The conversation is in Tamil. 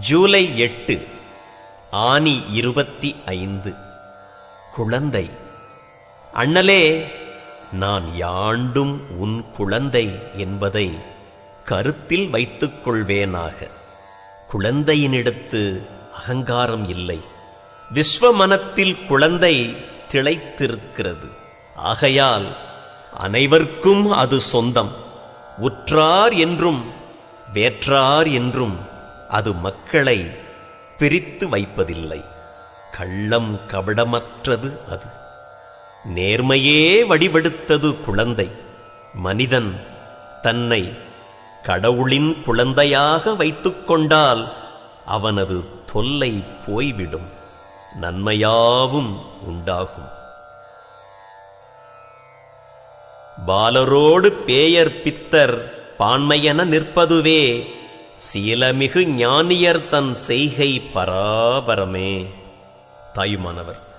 ஜூலை எட்டு ஆனி இருபத்தி ஐந்து. குழந்தை அண்ணலே நான் யாண்டும் உன் குழந்தை என்பதை கருத்தில் வைத்துக் கொள்வேனாக. குழந்தையினிடத்து அகங்காரம் இல்லை. விஸ்வமனத்தில் குழந்தை திளைத்திருக்கிறது. ஆகையால் அனைவர்க்கும் அது சொந்தம். உற்றார் என்றும் வேற்றார் என்றும் அது மக்களை பிரித்து வைப்பதில்லை. கள்ளம் கபடமற்றது அது. நேர்மையே வடிவெடுத்தது குழந்தை. மனிதன் தன்னை கடவுளின் குழந்தையாக வைத்துக்கொண்டால் அவனது தொல்லை போய்விடும். நன்மையாவும் உண்டாகும். பாலரோடு பேயர் பித்தர் பான்மையென நிற்பதுவே சீலமிகு ஞானியர் தன் செய்கை பராபரமே. தாயுமானவர்.